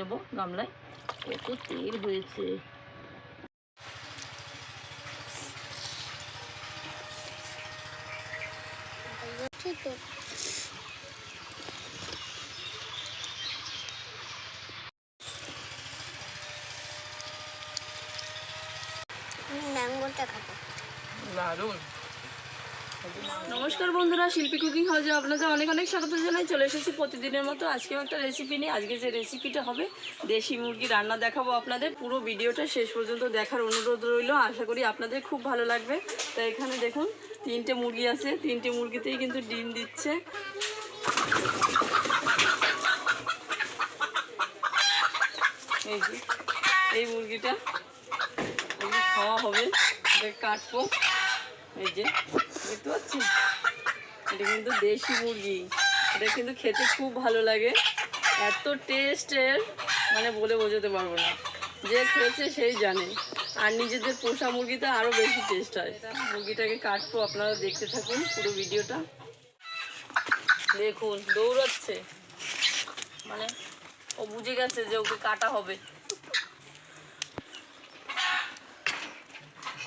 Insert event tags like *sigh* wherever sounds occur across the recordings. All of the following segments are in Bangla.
নেব গামলায়। কত তেল হয়েছে। ম্যাঙ্গোটা খাব। দারুণ। নমস্কার বন্ধুরা, শিল্পী কুকিং হাউসে আপনাদের অনেক অনেক স্বাগত জানাই। চলে এসেছি প্রতিদিনের মতো। আজকেও একটা রেসিপি নিয়ে। আজকে যে রেসিপিটা হবে, দেশি মুরগি রান্না দেখাবো আপনাদের। পুরো ভিডিওটা শেষ পর্যন্ত দেখার অনুরোধ রইল। আশা করি আপনাদের খুব ভালো লাগবে। তো এখানে দেখুন, তিনটে মুরগি আছে। তিনটে মুরগিতেই কিন্তু ডিম দিচ্ছে। এই যে, এই মুরগিটা। খাওয়া হবে। কাটবো। এই যে। দেখতে পাচ্ছেন? এটা কিন্তু দেশি মুরগি। এটা কিন্তু খেতে খুব ভালো লাগে। এত টেস্টের মানে বলে বোঝাতে পারব না। যে খেয়েছে সেই জানে। আর নিজেদের পোষা মুরগিতে আরও বেশি টেস্ট হয়। মুরগিটাকে কাটবো, আপনারা দেখতে থাকুন পুরো ভিডিওটা। দেখুন, দৌড়াচ্ছে। মানে ও বুঝে গেছে যে ওকে কাটা হবে।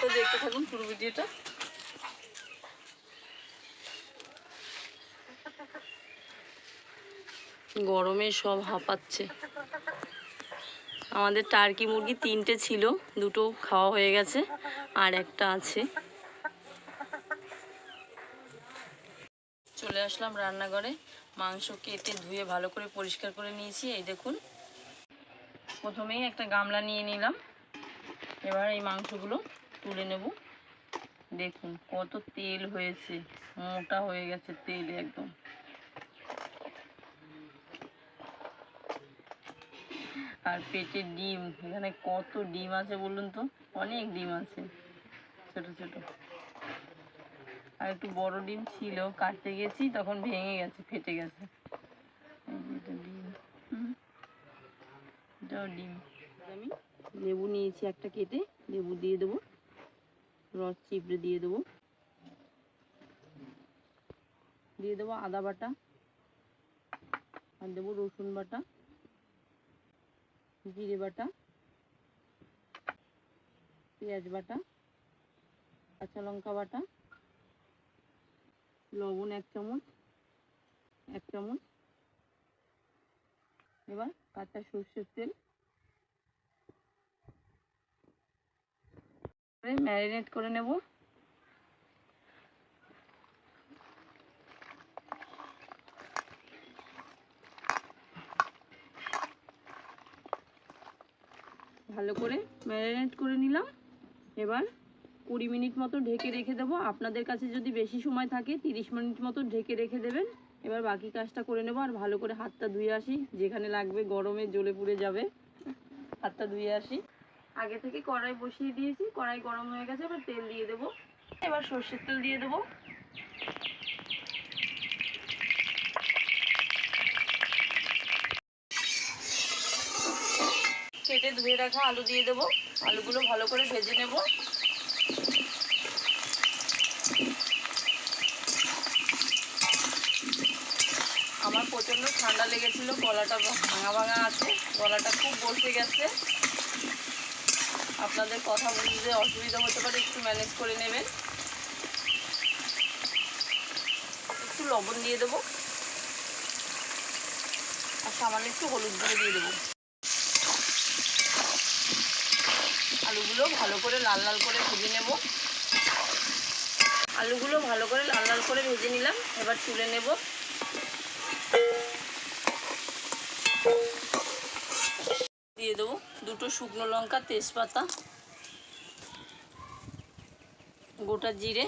তো দেখতে থাকুন পুরো ভিডিওটা। গরমে সব হাঁপাচ্ছে। আমাদের টার্কি মুরগি তিনটে ছিল, দুটো খাওয়া হয়ে গেছে, আর একটা আছে। চলে আসলাম রান্নাঘরে। মাংস কেটে ধুয়ে ভালো করে পরিষ্কার করে নিয়েছি, এই দেখুন। প্রথমেই একটা গামলা নিয়ে নিলাম। এবার এই মাংসগুলো তুলে নেব। দেখুন কত তেল হয়েছে, মোটা হয়ে গেছে তেল একদম। আর পেটে ডিম, এখানে কত ডিম আছে বলুন তো? অনেক ডিম আছে। ছোট ছোট। আর একটু বড় ডিম ছিল, কাটতে গেছি, তখন ভেঙে গেছে, ফেটে গেছে। ডিম। ডিম। আমি লেবু নিয়েছি একটা কেটে, লেবু দিয়ে দেবো। রস চিপড়ে দিয়ে দেবো। দিয়ে দেবো আদা বাটা। আর দেবো রসুন বাটা। জিরে বাটা, পেঁয়াজ বাটা, কাঁচা লঙ্কা বাটা, লবণ এক চামচ এক চামচ। এবার কাঁচা সর্ষের তেল। ম্যারিনেট করে নেব। ভালো করে ম্যারিনেট করে নিলাম। এবার কুড়ি মিনিট মতো ঢেকে রেখে দেবো। আপনাদের কাছে যদি বেশি সময় থাকে, তিরিশ মিনিট মতো ঢেকে রেখে দেবেন। এবার বাকি কাজটা করে নেব আর ভালো করে হাতটা ধুয়ে আসি। যেখানে লাগবে গরমে জ্বলে পুড়ে যাবে। হাতটা ধুয়ে আসি। আগে থেকে কড়াই বসিয়ে দিয়েছি। কড়াই গরম হয়ে গেছে, এবার তেল দিয়ে দেবো। এবার সর্ষের তেল দিয়ে দেবো। কেটে ধুয়ে রাখা আলু দিয়ে দেবো। আলুগুলো ভালো করে ভেজে নেব। আমার প্রচণ্ড ঠান্ডা লেগেছিল, গলাটা ভাঙা ভাঙা আছে, গলাটা খুব বসে গেছে। আপনাদের কথা বুঝতে অসুবিধা হতে পারে, একটু ম্যানেজ করে নেবেন। একটু লবণ দিয়ে দেবো। আর সামান্য একটু হলুদ দিয়ে দেবো। আলুগুলো ভালো করে লাল লাল করে ভেজে নেব। আলুগুলো ভালো করে লাল লাল করে ভেজে নিলাম, এবার তুলে নেব। দিয়ে দেবো দুটো শুকনো লঙ্কা, তেজপাতা, গোটা জিরে।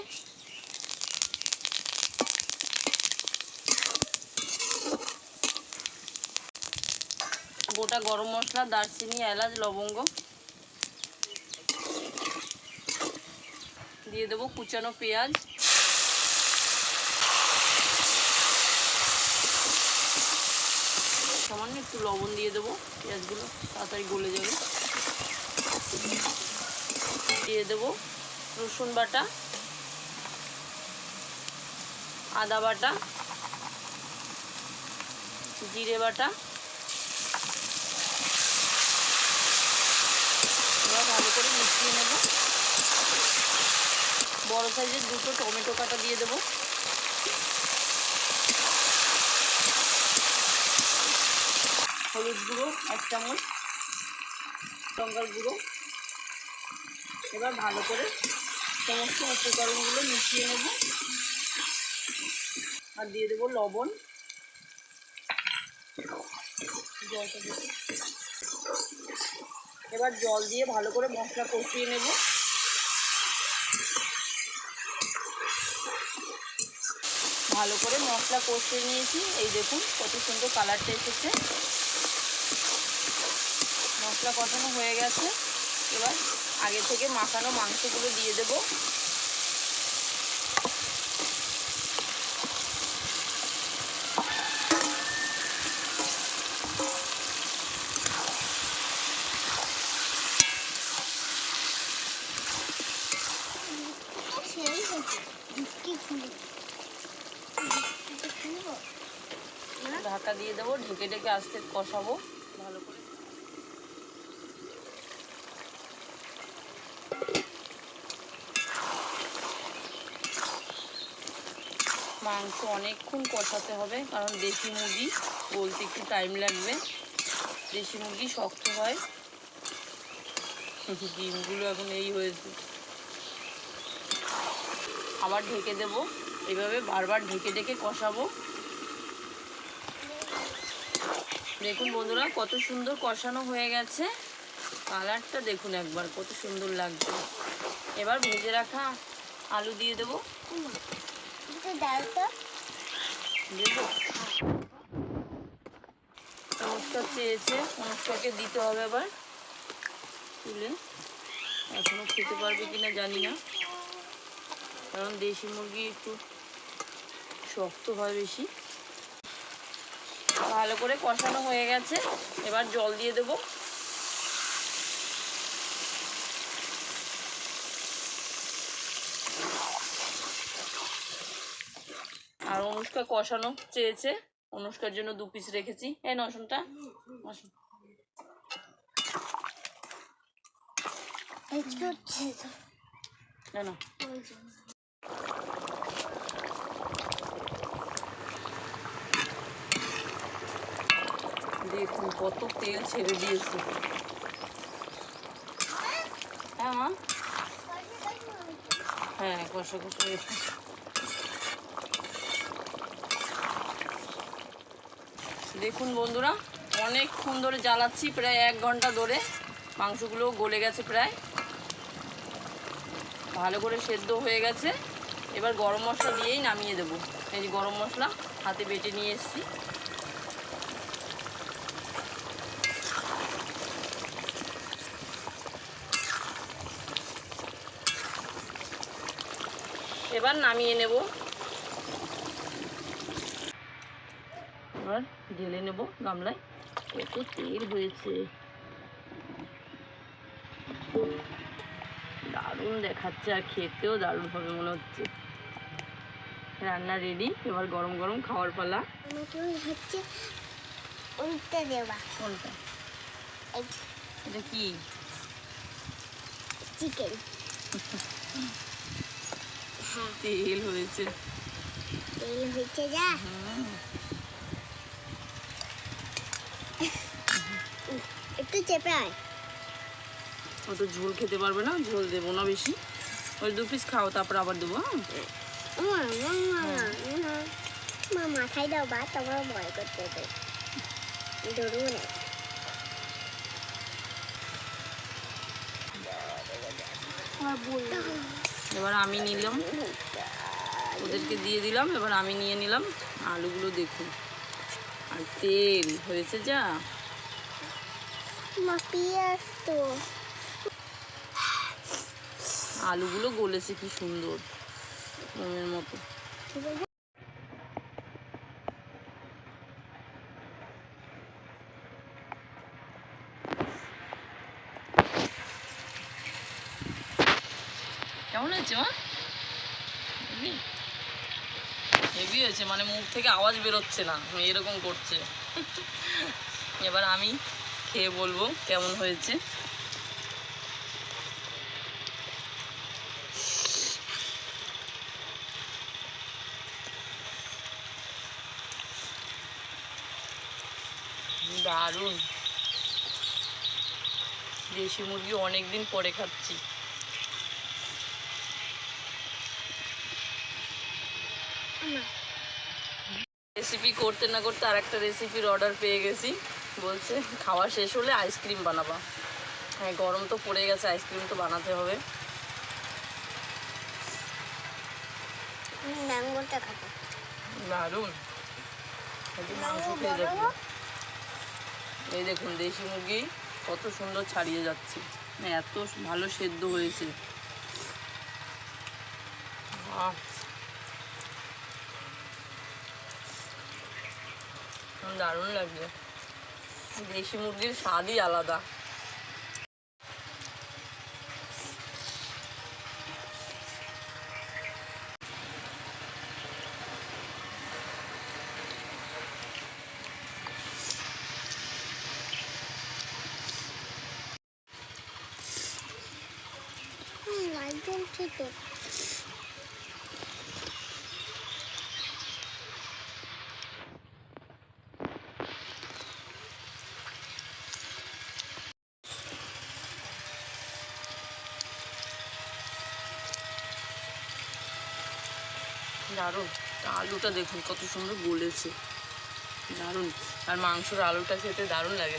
গোটা গরম মশলা, দারচিনি, এলাচ, লবঙ্গ। দিয়ে দেবো কুচানো পেঁয়াজ। সামান্য একটু লবণ দিয়ে দেবো, পেঁয়াজগুলো তাড়াতাড়ি গলে যাবে। দিয়ে দেবো রসুন বাটা, আদা বাটা, জিরে বাটা। ভালো করে মিশিয়ে নেব। বড় সাইজের দুটো টমেটো কাটা দিয়ে দেবো। হলুদ গুঁড়ো, এক চামচ। লঙ্কার গুঁড়ো। এবার ভালো করে সমস্ত উপকরণগুলো মিশিয়ে নেব। আর দিয়ে দেবো লবণ। জলটা এবার জল দিয়ে ভালো করে মশলা কষিয়ে নেব। ভালো করে মশলা কষিয়ে নিয়েছি। এই দেখুন কত সুন্দর কালারটা এসেছে। মশলা কষানো হয়ে গেছে। এবার আগে থেকে মাখানো মাংসগুলো দিয়ে দেব সেই হচ্ছে কি খুলি খুলবো ঢাকা দিয়ে দেবো, ঢেকে ঢেকে আস্তে কষাবো। ভালো করে। মাংস অনেকক্ষণ কষাতে হবে, কারণ দেশি মুরগি বলতে একটু টাইম লাগবে। দেশি মুরগি শক্ত হয়। *laughs* ডিমগুলো এখন এই হয়েছে। আবার ঢেকে দেবো। এভাবে বারবার ঢেকে ঢেকে কষাবো। দেখুন বন্ধুরা, কত সুন্দর কষানো হয়ে গেছে। কালারটা দেখুন একবার, কত সুন্দর লাগছে। এবার ভেজে রাখা আলু দিয়ে দেবো। দেবো। অনুষ্কা চেয়েছে অনুষ্কাকে দিতে হবে আবার তুলে। এখনও খেতে পারবে কিনা জানি না। কারণ দেশি মুরগি একটু শক্ত হয় বেশি। ভালো করে কষানো হয়ে গেছে। এবার জল দিয়ে দেবো। আর অনুষ্কা কষানো চেয়েছে। অনুষ্কার জন্য দু পিস রেখেছি। এই নসনটা নসন না না ওই জন্য দেখুন কত তেল ছেড়ে দিয়েছে। হ্যাঁ হ্যাঁ দেখুন বন্ধুরা, অনেকক্ষণ ধরে জ্বালাচ্ছি, প্রায় এক ঘণ্টা ধরে। মাংসগুলো গলে গেছে প্রায়। ভালো করে সেদ্ধ হয়ে গেছে। এবার গরম মশলা দিয়েই নামিয়ে দেবো। এই যে গরম মশলা, হাতে বেটে নিয়ে এসেছি। এবার নামিয়ে নেব। এবার ঢেলে নেব গামলায়। কত তেল হয়েছে। দারুণ দেখাচ্ছে আর খেতেও দারুণ হবে মনে হচ্ছে। রান্না রেডি এবার গরম গরম খাওয়ার পালা। হচ্ছে উল্টে দেওয়া। এটা কি? চিকেন। *laughs* তেল হয়েছে তেল হয়েছে যা একটু চেপে আয় অত ঝোল খেতে পারবে না ঝোল দেবো না বেশি। ওই দু পিস খাও তারপর আবার দেবো হ্যাঁ? মা মা মা মা মাথায় দাও বা তোমরা ভয় করতে হবে। ধরু না। এবার আমি নিলাম। ওদেরকে দিয়ে দিলাম এবার আমি নিয়ে নিলাম আলুগুলো দেখুন আর তেল হয়েছে যা? আলুগুলো গলেছে কি সুন্দর মতো। হয়েছে মানে মুখ থেকে আওয়াজ বেরোচ্ছে না। এরকম করছে। *laughs* এবার আমি খেয়ে বলব কেমন হয়েছে। দারুণ। দেশি মুরগি অনেক দিন পরে খাচ্ছি। আমা রেসিপি করতে না করতে আর একটা রেসিপির অর্ডার পেয়ে গেছি। বলছে খাওয়া শেষ হলে আইসক্রিম বানাবা। হ্যাঁ গরম তো পড়ে গেছে আইসক্রিম তো বানাতে হবে। ম্যাঙ্গোটা খাব। এই দেখুন দেশি মুরগি কত সুন্দর ছাড়িয়ে যাচ্ছে। মানে এত ভালো সেদ্ধ হয়েছে। আহ। দারুণ লাগছে দেশি মুরগির স্বাদই আলাদা। হুম, একদম ঠিক দারুণ। আলুটা দেখুন কত সুন্দর গলেছে। দারুণ। আর মাংসর আলুটা খেতে দারুণ লাগে।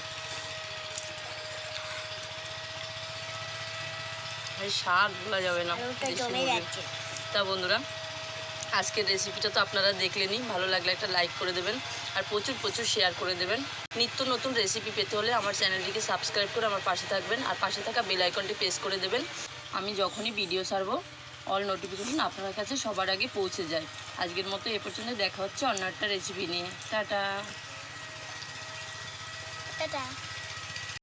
স্বাদ ভোলা যাবে না তা বন্ধুরা আজকের রেসিপিটা তো আপনারা দেখলেনই ভালো লাগলে একটা লাইক করে দেবেন আর প্রচুর প্রচুর শেয়ার করে দেবেন। নিত্য নতুন রেসিপি পেতে হলে আমার চ্যানেলটিকে সাবস্ক্রাইব করে আমার পাশে থাকবেন আর পাশে থাকা বেল আইকনটি প্রেস করে দেবেন। আমি যখনই ভিডিও ছাড়বো অল নোটিফিকেশন আপনার কাছে সবার আগে পৌঁছে যায়। আজকের মতো এ পর্যন্ত দেখা হচ্ছে অন্য একটা রেসিপি নিয়ে। টাটা। টাটা।